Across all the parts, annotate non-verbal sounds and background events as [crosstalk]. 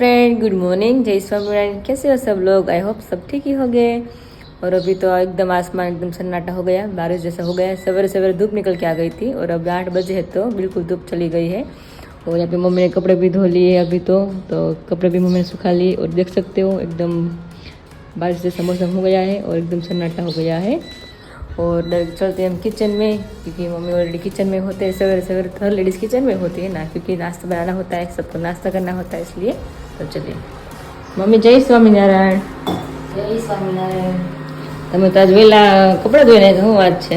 Friend good morning जय स्वामीनारायण कैसे हो सब लोग? आई होप सब ठीक ही हो गए और अभी तो एकदम आसमान एकदम सन्नाटा हो गया, बारिश जैसा हो गया सवेरे सवेरे धूप निकल के आ गई थी, और अब आठ बजे है तो बिल्कुल धूप चली गई है। और यहाँ पे मम्मी ने कपड़े भी धो लिए अभी तो तो कपड़े भी मम्मी ने सुखा लिए, और देख सकते हो, एकदम बारिश जैसा मौसम हो गया है, और एकदम सन्नाटा हो गया है। और चलते हम किचन में क्योंकि मम्मी ऑलरेडी किचन में होते हैं सवेरे सवेरे हर लेडीज़ किचन में होती है ना क्योंकि नाश्ता बनाना होता है सबको नाश्ता करना होता है इसलिए तो चलिए મમ્મી જય સ્વામિનારાયણ જય સ્વામિનારાયણ તમે તો આજ વહેલા કપડાં ધોઈ નાખ્યા શું વાત છે?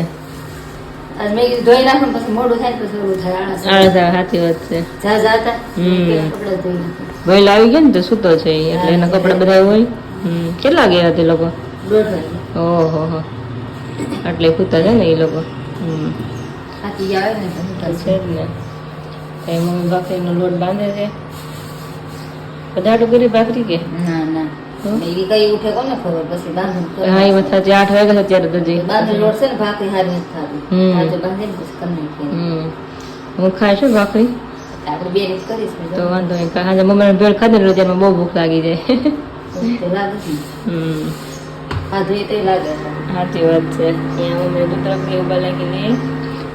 આજ મેં કીધું ધોઈ નાખો પછી મોડું થાય પછી ઓલું થાય આળસ આળસ સાચી વાત છે. જા જા હતા હમ. કપડાં ધોઈ નાખ્યા વહેલા આવી ગયા ને તો સૂતો છે એટલે એના કપડાં બધા હોય. હમ કેટલા ગયા તે લોકો? દોઢ વાગે. હો. એટલે સૂતા છે ને એ લોકો. આવે ને છે જ ને કઈ મમ્મી ભાખરીનો લોટ બાંધે છે. કરી ભાખરી કે? ના ના. તો હા છે ભાખરી વાંધો નહીં. મમ્મીને ભેળ ખાધી ને ત્યારે બહુ ભૂખ લાગી જાય. હમ. ખાધું એ તો લાગે છે. સાચી વાત છે ત્યાં મમ્મી दूध रख के उबालने के लिए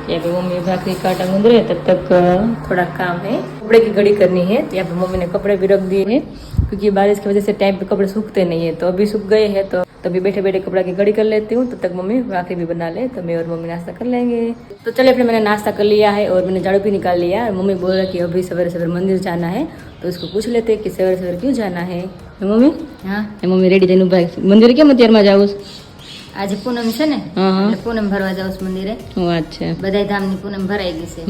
यहाँ पे मम्मी भाखरी का आटा गूंद रहे हैं, तब तक अ, थोड़ा काम है कपड़े की घड़ी करनी है तो यहाँ पे मम्मी ने कपड़े भी रख दिए हैं क्योंकि बारिश की वजह से टाइम पे कपड़े सूखते नहीं है तो अभी सूख गए हैं तो तभी बैठे बैठे कपड़ा की घड़ी कर लेती हूँ तब तक मम्मी भाखरी भी बना ले तो मैं और मम्मी नाश्ता कर लेंगे तो चलिए फिर मैंने नाश्ता कर लिया है और मैंने झाड़ू भी निकाल लिया है मम्मी बोल रहा कि अभी सवेरे सवेरे मंदिर जाना है तो उसको पूछ लेते हैं कि सवेरे सवेरे क्यों जाना है મમ્મી? હા. એ મમ્મી રેડી થઈને ઊભા મંદિર કેમ અત્યારમાં જાવું આજે પૂનમ છે ને એટલે પૂનમ ભરવા જાઉં છું મંદિરે. વાત છે. બધા ધામની પૂનમ ભરાઈ ગઈ છે.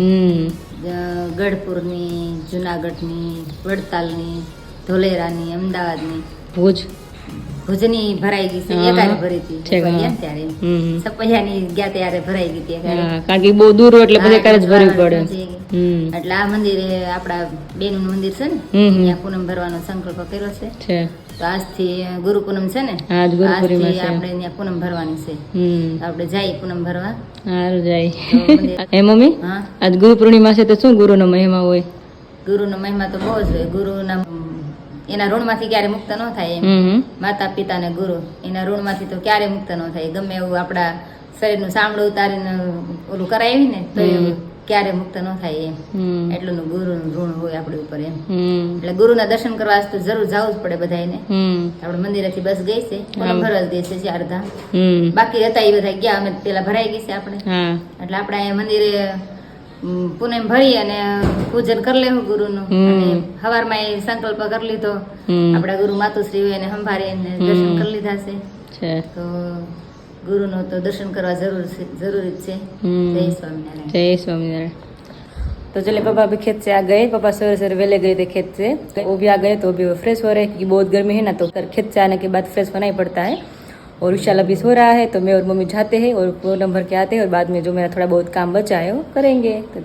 ગઢપુરની જુનાગઢની વડતાલની ધોલેરાની અમદાવાદની. ભુજ. ભુજની ભરાઈ ગઈ છે. એકારે ભરી હતી. ને ત્યારે સપૈયાની ગયા ત્યારે ભરાઈ ગઈ હતી કારણ કે બહુ દૂર એટલે બધે જ ભરવી પડે. એટલે આ મંદિરે આપણા બેનનું મંદિર છે ને. ત્યાં પૂનમ ભરવાનો સંકલ્પ કર્યો છે. તો આજથી ગુરુ પૂનમ છે ને ગુરુ આજથી આપણે ત્યાં પૂનમ ભરવાની છે. હમ. આપણે જઈએ પૂનમ ભરવા. સારું જાય. એ [laughs] મમ્મી? આજ ગુરુ પૂર્ણિમા છે તો શું ગુરુનો મહિમા હોય? ગુરુનો મહિમા તો બહુ જ હોય. ગુરુના એના ઋણમાંથી ક્યારે મુક્ત ન થાય એમ. માતા પિતા ને ગુરુ એના ઋણમાંથી તો ક્યારે મુક્ત ન થાય. ગમે એવું આપણા શરીરનું સાંભળું ઉતારીને ઓલું કરાવી ને તો ક્યારે મુક્ત ન થાય એમ. એટલું ગુરુ ગુરુનું ઋણ હોય આપણી ઉપર એમ. એટલે ગુરુ ના દર્શન કરવા તો જરૂર જવું જ પડે બધાને આપડે આપણે મંદિરેથી બસ ગઈ છે. પૂનમ હા. ભરવા ગઈ છે ચાર ધામ બાકી હતા એ બધા ગયા અમે પેલા ભરાઈ ગઈ છે આપણે. એટલે આપણે અહીંયા મંદિરે પૂનમ ભરી અને પૂજન કરી લેવું ગુરુનું હમ. અને સવારમાં એ સંકલ્પ કરી લીધો હમ આપણા ગુરુ માતુશ્રી હોય એને સંભાળી એને દર્શન હમ. કરી લીધા છે છે તો ગુરુનું તો દર્શન કરવા જરૂર છે જરૂરી જ છે હમ. જય સ્વામિનારાયણ जय स्वामीनारायण तो चलिए पापा अभी खेत से आ गए पापा सवेरे सवेरे वेले गए थे खेत से तो वो भी आ गए तो अभी वो फ्रेश हो रहे हैं क्योंकि बहुत गर्मी है ना तो फिर खेत से आने के बाद फ्रेश होना ही पड़ता है और विशाल अभी सो रहा है तो मैं और मम्मी जाते हैं और वो नंबर के आते हैं और बाद में जो मेरा थोड़ा बहुत काम बचा है वो करेंगे तो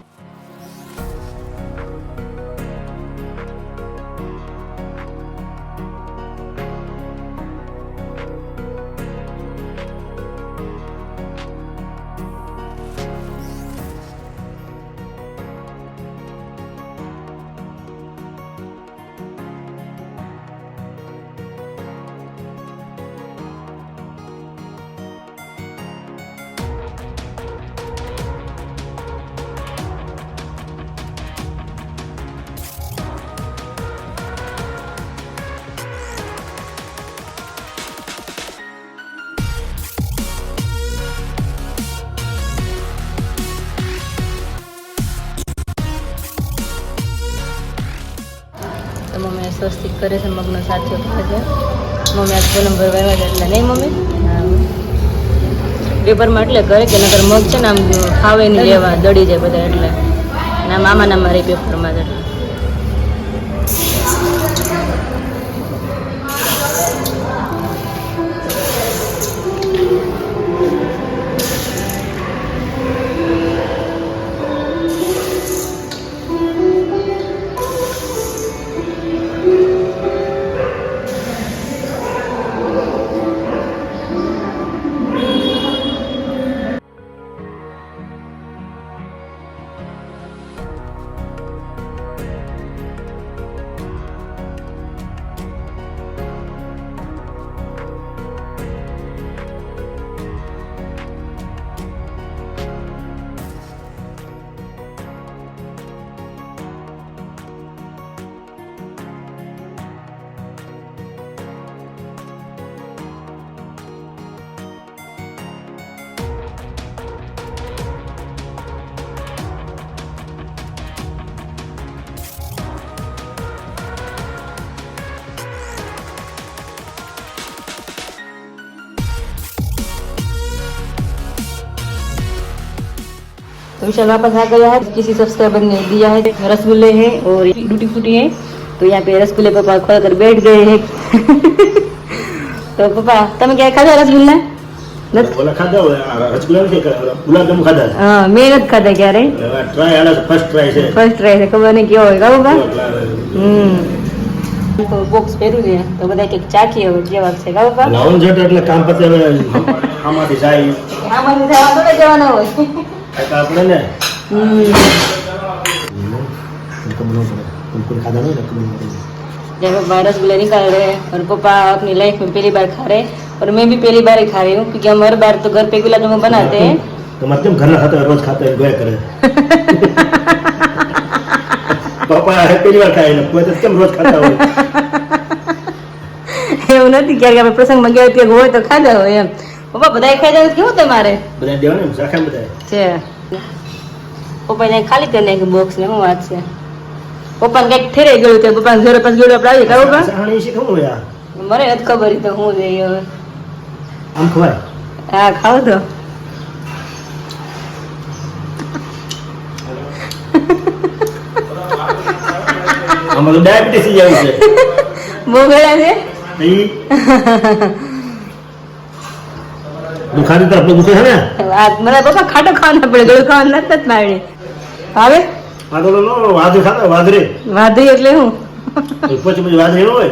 સ્વસ્તિક કરે છે, મગનો કરે છે. મમ્મી આજ પૂનમ ભરવા છે એટલે નહીં મમ્મી? પેપરમાં એટલે કરે કે નગર મગ છે ને આમ ખાવે નહીં લેવા દડી જાય બધા એટલે. ના મામાના મારી પેપરમાં જ એટલે. तो विशाल वापस आ गया है किसी सब्सक्राइबर ने दिया है रसगुल्ले है और टूटी फूटी है तो यहाँ पे रसगुल्ले पापा खोल कर बैठ गए हैं [laughs] तो पापा તમે ક્યાં ખાધા રસગુલ્લા નથી ઓલા ખાધા હોય આ રસગુલ્લા નથી ખાધા ગુલાબજાંબુ ખાધા છે. હા મેં નથી ખાધા ક્યારે હવે આ ટ્રાય આલા ફર્સ્ટ ટ્રાય છે ફર્સ્ટ ટ્રાય છે ખબર નહીં કેવો હોય કા બાબા એટલે હમ તો બોક્સ પહેર્યું છે તો બધા કંઈક ચાખીએ હવે જેવા છે કા બાબા લાવણ જટ એટલે કામ પતે હવે આમાંથી જાય આમાંથી થવા થોડા જવાના હોય આ તો આપણે ને હમ ખબર ન પડે કોઈ ખાધા નહીં ને ખબર ન પડે जब पापा रसगुल्ले निकाल रहे हैं और पापा अपनी लाइफ में पहली बार खा रहे हैं और मैं भी पहली बार ही खा रही हूँ क्योंकि हम हर बार तो घर पे गुलाब जामुन बनाते हैं તમારે કેમ ઘરના ખાતા હોય, રોજ ખાતા હોય, ગોયા કરે પપ્પા આ પહેલી વાર ખાય ને કોઈ તો કેમ રોજ ખાતા હોય એવું નથી ક્યારેક આપણે પ્રસંગમાં ગયા ત્યાં હોય તો ખાધા હોય એમ પપ્પા બધાય ખાઈ જાય કેવું તમારે? બધા દેવાને એમ શાખા બધા છે. પપ્પા ને ખાલી કરી નાખ્યું બોક્સ ને શું વાત છે? પપ્પાને કંઈક ઠેરાઈ ગયું છે પપ્પાને ઘરે પાંચ ગયું આપણે આવીએ હોય આ? મને નથી ખબર તો શું છે હવે. આમ ખવાય? હા ખાવ તો. અમારું ડાયાબિટીસ જેવું છે. [laughs] બહુ ગળા છે [laughs] દુખાતી તો દુખે છે ને? મને પપ્પા ખાટો ખાવાના પડે ગળું ખાવાનું નથી જ મારે. આવે? વાદળો વાદરે ખાતા વાદરે વાધી એટલે હું. પછી પછી વાદરી હોય.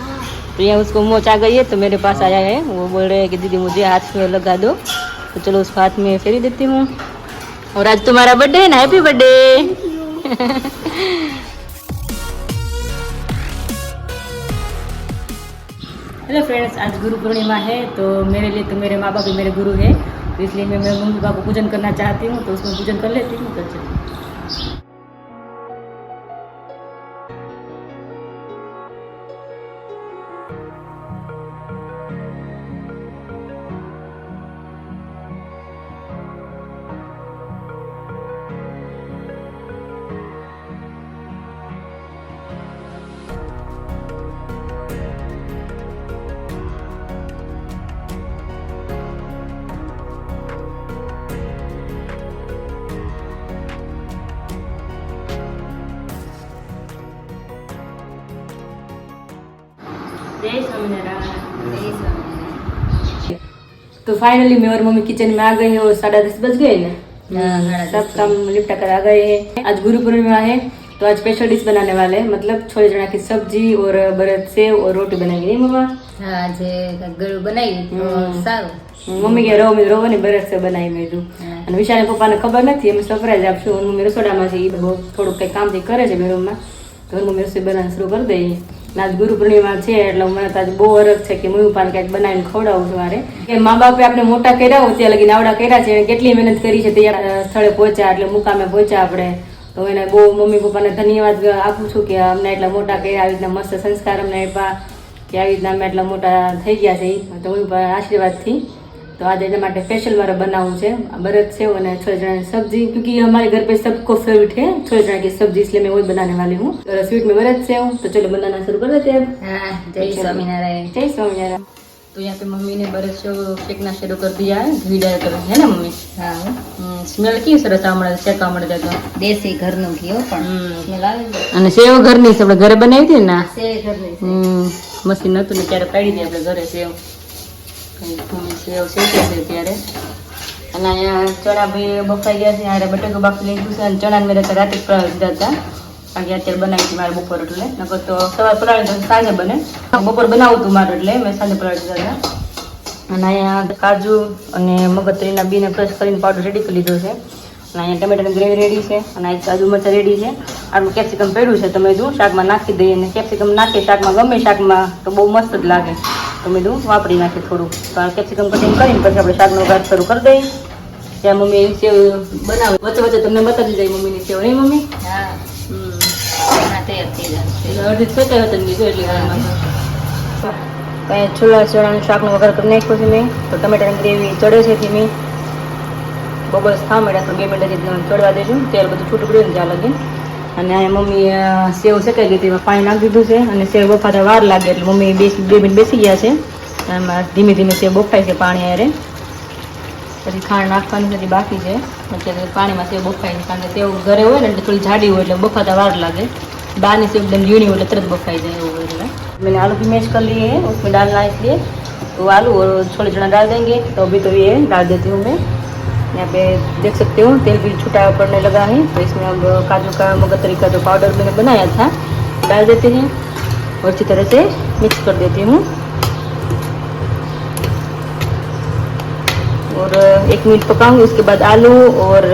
तो यहाँ उसको मोच आ गई है तो मेरे पास आया है। वो बोल रहे हैं कि दीदी मुझे हाथ में लगा दो। तो चलो उसको हाथ में फेरी देती हूँ। और आज तुम्हारा बर्थडे है ना? हैप्पी बर्थडे हेलो फ्रेंड्स आज गुरु पूर्णिमा है तो मेरे लिए तो मेरे माँ बाप भी मेरे गुरु है। तो इसलिए मैं मेरे मम्मी पापा को पूजन करना चाहती हूँ तो उसमें पूजन कर लेती हूँ तो चलिए तो फाइनली मैं और मम्मी किचन में आ गए हैं और साढ़े दस बज गए ना हाँ, साढ़े सब दस काम लिपटा कर आ गए हैं आज गुरु पूर्णिमा है तो आज स्पेशल डिश बनाने वाले हैं मतलब छोले चना की सब्जी और बरत सेव और रोटी बनाएंगे नहीं मम्मा હા જે ગળું બનાવી તો હમ. સારું મમ્મી કે રહો મેં રહો ને બરત સેવ બનાવી મેં કીધું હા. અને વિશાલે પપ્પાને ખબર નથી અમે સરપ્રાઈઝ આપશું અને મમ્મી રસોડામાં છે એ બહુ થોડુંક કંઈક કામથી કરે છે બેડરૂમમાં તો હવે મમ્મી રસોઈ બનાવવાનું શરૂ કરી દઈએ અને આજ ગુરુ પૂર્ણિમા છે એટલે મને તો આજ બહુ અરગ છે કે મમ્મી પાન કંઈક બનાવીને ખવડાવું છું મારે. કે મા બાપે આપણે મોટા કર્યા હોય ત્યાં લગીને આવડા કર્યા છે એને કેટલી મહેનત કરી છે તૈયાર સ્થળે પહોંચ્યા એટલે મુકામે પહોંચ્યા આપણે. તો એને બહુ મમ્મી પપ્પાને ધન્યવાદ આપું છું કે અમને એટલા મોટા કર્યા, આવી રીતના મસ્ત સંસ્કાર અમને આપ્યા, કે આવી રીતના અમે એટલા મોટા થઈ ગયા છે તો પપ્પાના આશીર્વાદથી તો आज एना માટે स्पेशल मारे बनाऊं છે बरत सेव અને छोले चना की सब्जी क्योंकि हमारे घर पे सबको फेवरेट है छोले चना की सब्जी इसलिए मैं वही बनाने वाली हूँ और स्वीट में बरत सेव तो चलो बनाना शुरू कर देते हैं अब હા જય સ્વામિનારાયણ जय स्वामीनारायण तो यहाँ पे मम्मी ने बरत सेव सेकना शुरू कर दिया है घी डाल कर है ना मम्मी હા હો. સ્મેલ કેવી સરસ આવડે શેકા મળે તો દેશી ઘરનું ઘી હો પણ હમ. સ્મેલ આવે છે. અને સેવ ઘરની છે આપણે ઘરે બનાવી હતી ને સેવ ઘરની છે. હમ મશીન નતું ને ત્યારે પાડી દે આપણે ઘરે સેવ ત્યારે અને અહીંયા ચણા ભાઈ બફાઈ ગયા છે, હારે બટેકો બાફી લીધું છે અને ચણાને મેં તો રાતે પલાળી દીધા હતા. અત્યારે બનાવી મારે બપોર એટલે. નકર તો સવાર પલાળી સાંજે બને બપોર બનાવું હતું મારું. એટલે મેં સાંજે પલાળી દીધા અને અહીંયા કાજુ અને મગજતરીના બીને ક્રશ કરીને પાવડર રેડી કરી લીધો છે અને અહીંયા ટમેટાની ગ્રેવી રેડી છે અને આ કાજુ મરચાં રેડી છે. આટલું કેપ્સિકમ પડ્યું છે, તમે જો શાકમાં નાખી દઈએ અને કેપ્સિકમ નાખીએ શાકમાં ગમે શાકમાં. તો બહુ મસ્ત જ લાગે. તો મેં દઉં વાપરી નાખીએ થોડું તો આ કેપ્સિકમ કટિંગ કરીને પછી આપણે શાકનો ઘાટ શરૂ કરી દઈએ ત્યાં મમ્મી સેવ બનાવે. વચ્ચે વચ્ચે તમને બતાવી જાય મમ્મીની સેવ નહીં મમ્મી? હા. તૈયાર થઈ અડધી સેકાઈ હતી ને બીજું એટલે કાંઈ છોલા ચણાનું શાકનો વઘાર કરી નાખ્યો છે મેં. તો ટમેટાની ગ્રેવી ચડે છે ધીમી બબલ્સ થવા મળ્યા તો બે મિનિટ ચડવા દેજો. તેલ બધું છૂટું પડ્યું ને ત્યાં લગી અને અહીંયા મમ્મી અ, સેવ શેકાઈ ગઈ હતી એમાં પાણી નાખી દીધું છે અને સેવ બફાતા વાર લાગે એટલે મમ્મી બે બે મિનિટ બેસી ગયા છે એમાં ધીમે ધીમે સેવ બફાય છે પાણી હારે પછી ખાંડ નાખવાની છે હજી બાકી છે અત્યારે પાણીમાં સેવ બફાય છે કારણ કે સેવ ઘરે હોય ને એટલે થોડી જાડી હોય એટલે બફાતા વાર લાગે બહારની सेव एकदम यूनी हो तुरंत बफाई जाए वो એટલે मैंने आलू भी मैश कर लिए हैं उसमें डालना है इसलिए तो आलू और छोले चना डाल देंगे तो अभी तो ये डाल देती हूँ मैं यहाँ पे देख सकते हो, तेल भी छुटा पड़ने लगा है। तो इसमें अब काजू का मगतरी का जो पाउडर मैंने बनाया था, डाल देते हैं और अच्छी तरह से मिक्स कर देती हूँ। और एक मिनट पकाऊँगी, उसके बाद आलू और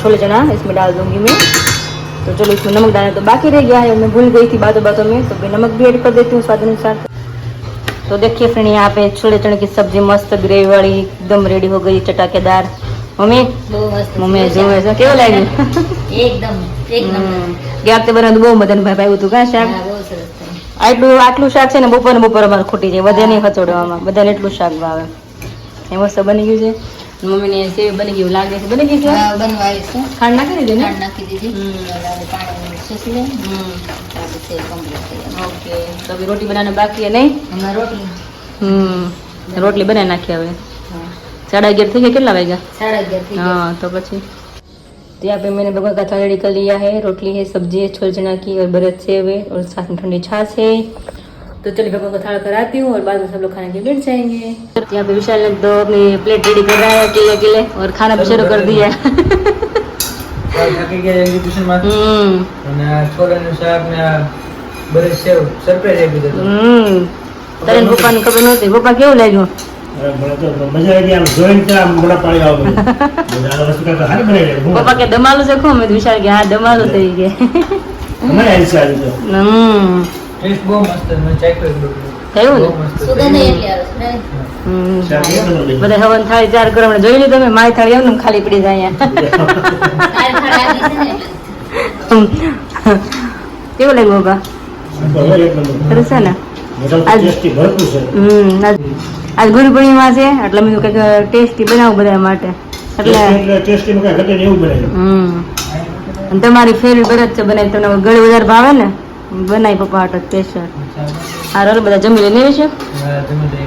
छोले चना इसमें डाल दूँगी मैं। तो चलो, इसमें नमक डालना तो बाकी रह गया है मैं भूल गई थी बातों बातों में तो नमक भी ऐड कर देती हूँ स्वाद अनुसार। तो देखिए फ्रेंड, यहाँ पे छोले चने की सब्ज़ी मस्त ग्रेवी वाली, एकदम रेडी हो गई, चटाकेदार। મમ્મી? મમ્મી જોવે છે કેવું લાગ્યું? એકદમ એકદમ. ગયા વખતે બનાવ્યું બહુ મદન ભાઈ ભાઈ હતું કાં શાક? આટલું આટલું શાક છે ને બપોર બપોર અમારે ખૂટી જાય. વધે નહીં હચોડવામાં બધાને એટલું શાક ભાવે. એ મસ્ત બની ગયું છે. મમ્મીને સેવ બની ગયું લાગે છે. બની ગયું છે? ખાંડ નાખી દીધી ખાંડ નાખી દીધી. ઓકે. તો રોટી બનાવવાની બાકી નહીં? રોટલી હમ. રોટલી બનાવી નાખી હવે. હા साढ़े अग्यारह થઈ ગયા કેટલા વાગ્યા સાડા અગિયાર થઈ ગયા हाँ तो પછી तो यहाँ पे मैंने भगवान का थाली रेडी कर लिया है रोटली है सब्जी है छोले चना की और बरत सेव है और साथ में ठंडी छाछ है तो चलिए भगवान को थाल कराती हूँ और बाद में सब लोग खाने के लिए बैठ जाएंगे यहाँ पे विशाल ने तो अपनी प्लेट रेडी कर रहा है अकेले अकेले और खाना भी शुरू कर दिया થાકી ગયા એક્ઝિબિશન માં हम्म અને આ છોલાનું શાક ને આ બધી સેવ સરપ્રાઈઝ આપી દીધું हम्म તારે પપ્પાને ખબર નહોતી પપ્પા કેવું લાગ્યું પપ્પા કે દમાલું છે ખો મેં વિશાલ કે હા દમાલું થઈ ગયા. હમ. ટેસ્ટ બહુ મસ્ત મેં બધું. હવન થાળી ચાર કરો જોઈ લીધું તમે મારી થાળી એમ ખાલી પડી જાય. કેવું લાગ્યું એક નંબર. છે ને? આજ- ટેસ્ટી ભરપૂર છે હમ આજ આજ ગુરુ પૂર્ણિમા છે એટલે મેં કંઈક ટેસ્ટી બનાવું બધા માટે એટલે એટલે ટેસ્ટીમાં કાંઈ ઘટે નહીં એવું બનાવ્યું હમ અને તમારી ફેવરેટ બરત છે બનાવી તમને ગળે વધારે ભાવે ને બનાવી પપ્પા હાટ સ્પેશિયલ આ રોલ બધા જમી લેને છે હા, તમે તો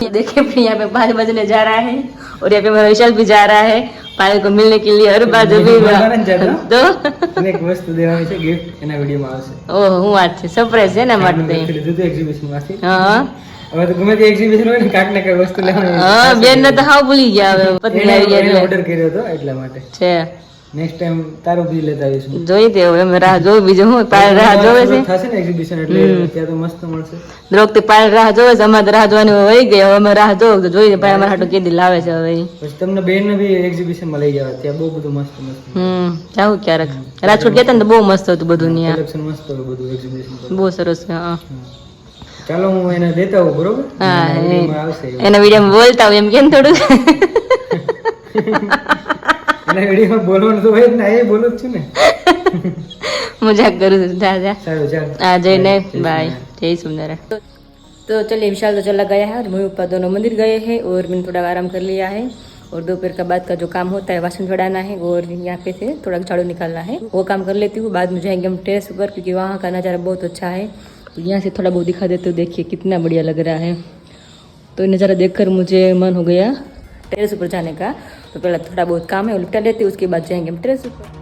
ये देखिए फिर यहाँ पे पाँच बजने जा रहा है और यहाँ पे मेरा विशाल भी जा रहा है पायल को मिलने के लिए हर बार जब भी बोलवाना જ જાતો. तो એને એક વસ્તુ દેવાની છે gift એના વિડીયોમાં આવશે ઓહ હું વાત છે સરપ્રાઈઝ છે ને માટે આપણે લખી લીધું હતું exhibition માંથી. હા હવે તો ગમે તે exhibition હોય ને કાંઈક ને કાંઈક વસ્તુ લેવાની હા બેન ને તો હાવ ભૂલી ગયા હવે પત્ની આવી ગયા એને કર્યો હતો એટલા માટે. છે. નેક્સ્ટ ટાઈમ તારું બી લેતા આવીશું. જોઈ હવે રાહ જોઈ બીજું હું રાહ જોવે છે? થશે ને એક્ઝિબિશન એટલે ત્યાં તો મસ્ત મળશે. દ્રૌપદી પાયલ રાહ જોવે છે અમારે રાહ જોવાની વહી ગઈ હવે અમે રાહ તો જોઈએ ભાઈ અમારા હાટું કેદી લાવે છે હવે પછી તમને બેન ને બી એક્ઝિબિશનમાં લઈ જવા ત્યાં બહુ બધું મસ્ત મસ્ત. હમ જાવું ક્યારેક. રાજકોટ ગયા હતા ને તો બહુ મસ્ત હતું બધું ત્યાં. કલેક્શન મસ્ત હોય બધું એક્ઝિબિશન બહુ સરસ છે હા. ચાલો હું એને દેતા હોઉં બરોબર હા, એના એ- વિડીયોમાં આવશે એવું. એના વિડીયોમાં બોલતા હોય એમ કેમ થોડું એના વિડીયોમાં બોલવાનું તો હોય જ ને એ બોલું જ છું ને મજાક કરું છું જા જા સારું ચાલ आ जयने जय बाय श्रीराम। जय सुंदर तो चलिए विशाल तो चला गया है और मम्मी पापा दोनों मंदिर गए हैं और मैंने थोड़ा आराम कर लिया है और दोपहर का बाद का जो काम होता है वासन चढ़ाना है और यहाँ पे से थोड़ा झाड़ू निकालना है वो काम कर लेती हूँ बाद में जाएंगे हम टेरेस पर क्योंकि वहाँ का नज़ारा बहुत अच्छा है तो यहाँ से थोड़ा बहुत दिखा देते हो देखिए कितना बढ़िया लग रहा है। तो नज़ारा देखकर मुझे मन हो गया टेरेस ऊपर जाने का। तो पहले थोड़ा बहुत काम है वो निपटा लेते, उसके बाद जाएँगे हम टेरेस ऊपर।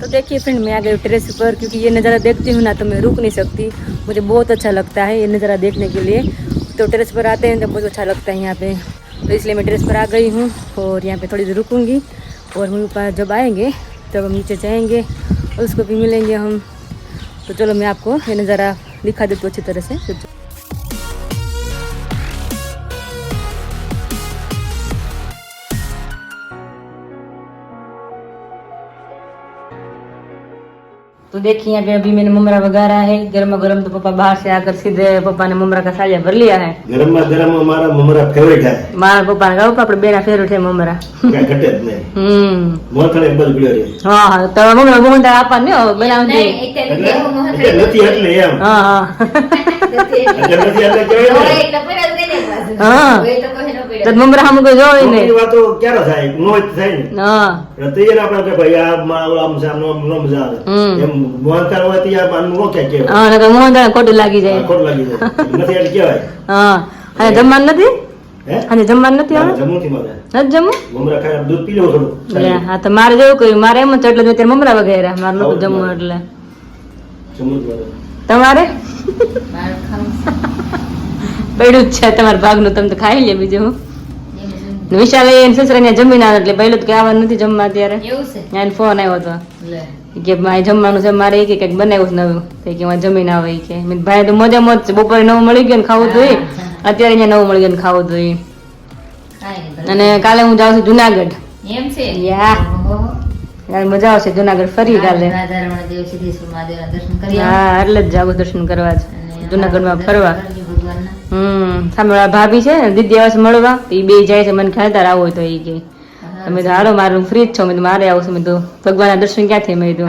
तो देखिए फ्रेंड, मैं आ गई टेरेस पर क्योंकि ये नज़ारा देखती हूँ ना तो मैं रुक नहीं सकती। मुझे बहुत अच्छा लगता है ये नज़ारा देखने के लिए। तो टेरेस पर आते हैं तो बहुत अच्छा लगता है यहाँ पे। तो इसलिए मैं ड्रेस पर आ गई हूँ और यहाँ पे थोड़ी देर रुकूँगी। और मम्मी पापा जब आएँगे, तब हम नीचे जाएँगे और उसको भी मिलेंगे हम। तो चलो मैं आपको ये नज़ारा दिखा देती हूँ अच्छी तरह से। तो देखिए यहाँ पे अभी मैंने ममरा वगारा है गर्मा गर्म तो पापा बाहर से आकर सीधे पापा ने ममरा का सालिया भर लिया है ગરમ માં ગરમ મારા મમરા ફેવરેટ है મારા પપ્પા ને કહું આપણે બેના ફેવરેટ છે મમરા કઈ ઘટે જ નહીં હમ મોથળે બલ પીડ્યો રે હા હા તમે મમ્મી મોહન દાળ આપવાનું ને બનાવતી નહીં, એક તો એટલે એવું ન એટલે હતું. નથી એટલે એમ હા હા નથી એટલે. એટલે નથી એટલે કહેવાય હોય ને એટલે પડ્યા જ નહીં ને પાછું. હા. હોય તો કોઈ ન તો પડ્યા. મમરા સામે કોઈ જોવે ખોટી નહીં વાતો ક્યારે થાય નો જ થાય ને હા એને આપણે કે ભાઈ આ આમ છે નો નો મજા આવે. એમ મોહનથાળ હોય તો યાર આનું નો કે કહેવાય હા નકર મોહન ખોટું લાગી જાય. ખોટું લાગી જાય. [laughs] નથી એટલે કહેવાય. હા. અને જમવાનું નથી? અને જમવાનું નથી આવે જમવું થી મારે. નથી જમું મમરા ખાય દૂધ પી લેવું થોડું હા તો મારે જેવું કર્યું. મારે એમ જ છે એટલે જ મેં ત્યારે મમરા વગેરે મારે નતું આવું જમવું એટલે. જમવું તમારે. [laughs] પડ્યું જ છે તમારા ભાગનું. તમે તો ખાઈ લે બીજું. વિશાલ એને સસરા ને જમીન આવે એટલે પહેલું કે આવવાનું નથી જમવા ત્યારે એવું છે? એને ફોન આવ્યો હતો. કે મારે જમવાનું છે મારે એ કે કંઈક બનાવ્યું છે નવું. તો કે મારે જમીન આવે કે. ભાઈ તો મજા મોજ છે. બપોરે નવું મળી ગયું ને ખાવું જોઈએ અત્યારે અહીંયા નવું મળી ગયું ને ખાવું જોઈએ અને કાલે હું જાઉં છું જુનાગઢ. એમ છે? યા. ઓહો. મજા આવશે જુનાગઢ ફરી કાલે આવો. હા એટલે જ જાવ દર્શન કરવા જુનાગઢમાં ફરવા. હમ સામે ભાભી છે ને દીદી આવે છે મળવા તો એ બે જાય છે મને ખ્યાલ તાર આવો તો એ કે. તમે તો હાલો મારું ફ્રી જ છો મેં મારે આવું છે મેં તો ભગવાનના દર્શન ક્યાંથી મેં તે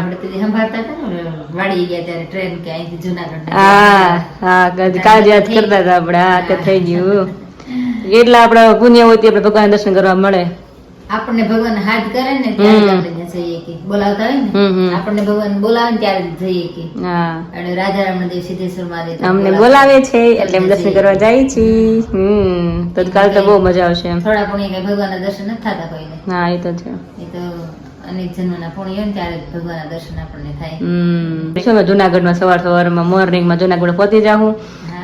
હા હા કાલે યાદ કરતા હતા આપણે હા તે થઈ ગયું. [laughs] એટલા આપણા પુણ્ય હોય તે આપણે ભગવાન દર્શન કરવા મળે. આપણને ભગવાન હાથ કરે ને ત્યારે આપણે જઈએ કે બોલાવતા હોય. ને આપણને ભગવાન બોલાવે ને ત્યારે જઈએ કે. હા. અને રાજા દેવ સિદ્ધેશ્વર મહાદેવ અમને બોલાવે. છે એટલે દર્શન કરવા જાય છે હમ. તો કાલ તો બહુ મજા આવશે થોડા પુણ્ય કઈ ભગવાનના દર્શન નથી થતા કોઈને. હા એ તો છે. એ તો અનેક જન્મના પુણ્ય હોય ને ત્યારે ભગવાન ભગવાનના દર્શન આપણને થાય. હમ. શું અમે જુનાગઢમાં સવાર સવારમાં મોર્નિંગમાં જુનાગઢ પહોંચી જાઉં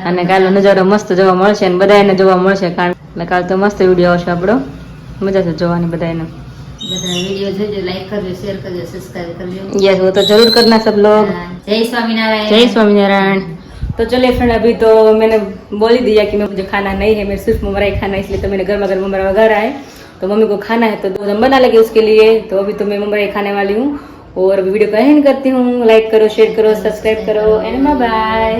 અને કાલનો નજારો મસ્ત જોવા મળશે અને બધાને જોવા મળશે કારણ કાલ તો મસ્ત વીડિયો આવશે આપણો. મજા છે જોવાની બધાને બધા વિડીયો જોજો લાઈક કરજો શેર કરજો સબસ્ક્રાઇબ કરજો यस वो तो जरूर करना सब लोग હા. જય સ્વામિનારાયણ जय स्वामीनारायण तो चलिए फ्रेंड अभी तो मैंने बोल ही दिया कि मैं मुझे खाना नहीं है मेरे सिर्फ ममरा ही खाना है इसलिए तो मैंने गर्मा गर्म ममरा वगैरह है तो मम्मी को खाना है तो दो हम बना लगे उसके लिए तो अभी तो मैं ममरा ही खाने वाली हूँ और अभी वीडियो को एंड करती हूँ लाइक करो शेयर करो सब्सक्राइब करो एंड बाय